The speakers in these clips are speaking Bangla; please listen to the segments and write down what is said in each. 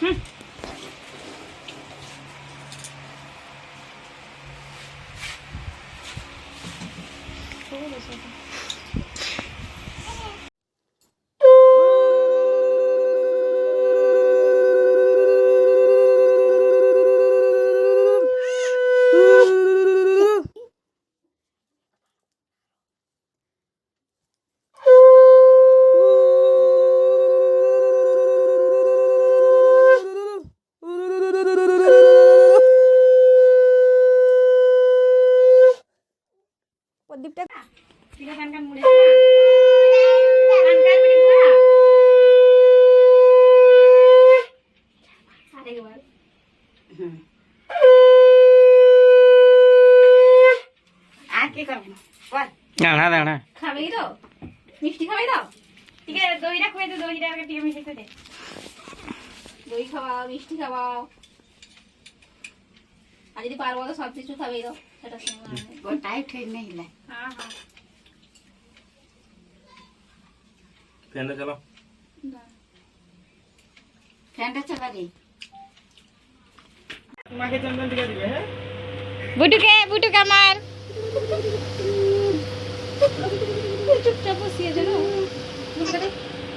哼。বল। দাঁড়া দাঁড়া খাবে তো? মিষ্টি খাবে তো? ঠিক আছে দইটা দে দইটা আগে টিকে মিশে দে দই খাওয়াও মিষ্টি খাওয়াও। আর যদি পারব তো সব কিছু খাবে তো সেটা নেই লা হ্যাঁ হ্যাঁ ফ্যানটা চালো ফ্যানটা চালা রে মাকে চন্দন টিকা দিবে হ্যাঁ বুটুকে বুটুক আমার চুপচাপ বসিয়ে যেন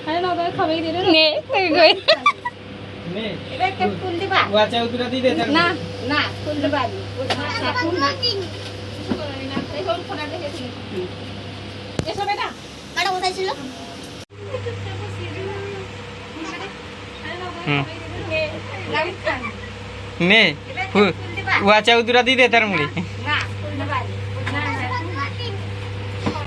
আরে না খাবেই দিলে নে কই নে একটা ফুল দিবা ওয়াচা উতরা দি দে না না ফুল দিবা নি ফুল না এসো বেটা। কাটা কোথায় ছিল? না ওদের হুম। খাবেই দিলে লাভিস খান নে ওয়াচা উতরা দি দে তার মুড়ি।